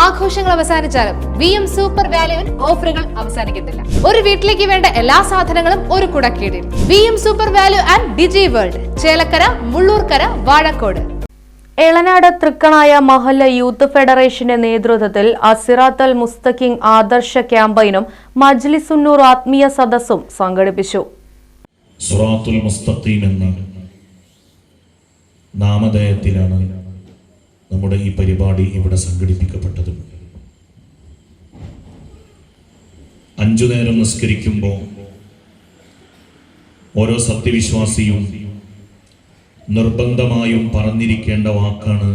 ആഘോഷങ്ങൾ അവസാനിച്ചാലും V M super വാല്യുവിൽ ഓഫറുകൾ അവസാനിക്കുന്നില്ല. ഒരു വീട്ടിലേക്ക് വേണ്ട എല്ലാ സാധനങ്ങളും ഒരു കുടക്കീടിൽ. V M super value and Digi World Chelakkara Mullurkara Vazhakode. Elanad Thrikkanaya മഹല്ല youth ഫെഡറേഷന്റെ നേതൃത്വത്തിൽ അസിറാത്ത് അൽ മുസ്തഖിം ആദർശ ക്യാമ്പയിനും മജ്ലിസുന്നൂർ ആത്മീയ സദസ്സും സംഘടിപ്പിച്ചു. സുറാത്തുൽ മുസ്തഖീം എന്ന നാമധേയത്തിലാണ് നമ്മുടെ ഈ പരിപാടി ഇവിടെ സംഘടിപ്പിക്കപ്പെട്ടത്. അഞ്ചു നേരം നിസ്കരിക്കുമ്പോൾ ഓരോ സത്യവിശ്വാസിയും നിർബന്ധമായും പറഞ്ഞിരിക്കേണ്ട വാക്കാണ്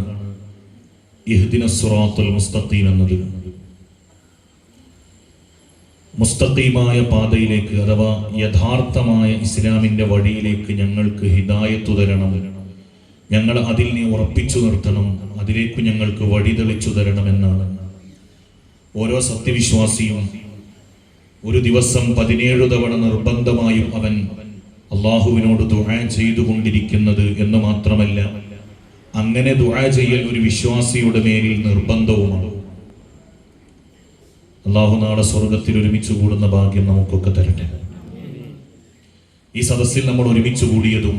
ഇഹ്ദിന സുറാത്തുൽ മുസ്തഖീം എന്നത്. മുസ്തഖീമായ പാതയിലേക്ക് അഥവാ യഥാർത്ഥമായ ഇസ്ലാമിന്റെ വഴിയിലേക്ക് ഞങ്ങൾക്ക് ഹിദായത്തു തരണം. ഞങ്ങൾ അതിൽ നീ ഉറപ്പിച്ചു നിർത്തണം അതിലേക്ക് ഞങ്ങൾക്ക് വഴി തെളിച്ചു തരണമെന്നാണ്. ഓരോ സത്യവിശ്വാസിയും ഒരു ദിവസം പതിനേഴ് തവണ നിർബന്ധമായും അവൻ അള്ളാഹുവിനോട് ദുആ ചെയ്തുകൊണ്ടിരിക്കുന്നത് എന്ന് മാത്രമല്ല അങ്ങനെ ദുഴ ചെയ്യൽ ഒരു വിശ്വാസിയുടെ മേലിൽ നിർബന്ധവുമാണ്. അള്ളാഹു നാളെ സ്വർഗത്തിൽ ഒരുമിച്ച് കൂടുന്ന ഭാഗ്യം നമുക്കൊക്കെ തരട്ടെ. ഈ സദസ്സിൽ നമ്മൾ ഒരുമിച്ച് കൂടിയതും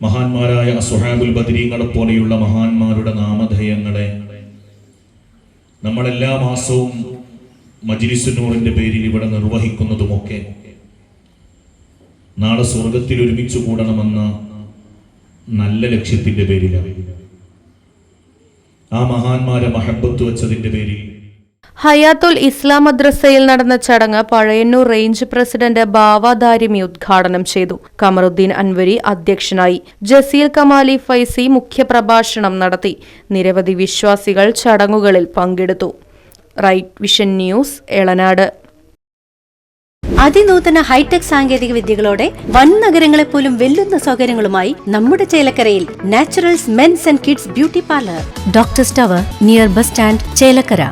മഹാന്മാരായ സുഹാബുൽ ബദരീങ്ങളെ പോലെയുള്ള മഹാന്മാരുടെ നാമധേയങ്ങളെ നമ്മളെല്ലാ മാസവും മജിലിസുനൂറിന്റെ പേരിൽ ഇവിടെ നിർവഹിക്കുന്നതുമൊക്കെ നാളെ സ്വർഗത്തിൽ ഒരുമിച്ച് കൂടണമെന്ന നല്ല ലക്ഷ്യത്തിന്റെ പേരിലാണ്. ആ മഹാന്മാരെ മഹബത്ത് വെച്ചതിന്റെ പേരിൽ ഹയാത്തുൽ ഇസ്ലാം മദ്രസയിൽ നടന്ന ചടങ്ങ് പഴയന്നൂർ റേഞ്ച് പ്രസിഡന്റ് ബാവ ദാരിമി ഉദ്ഘാടനം ചെയ്തു. കമറുദ്ദീൻ അൻവരി അധ്യക്ഷനായി. ജസീൽ കമാലി ഫൈസി മുഖ്യപ്രഭാഷണം നടത്തി. നിരവധി വിശ്വാസികൾ ചടങ്ങുകളിൽ പങ്കെടുത്തു. Right vision news Elanad. അതിനൂതന hi tech സാങ്കേതിക വിദ്യകളോടെ വൻ നഗരങ്ങളെ പോലും വെല്ലുന്ന സൗകര്യങ്ങളുമായി നമ്മുടെ ചേലക്കരയിൽ naturals men's and kids beauty parlour. Doctor tower near bus stand Chelakkara.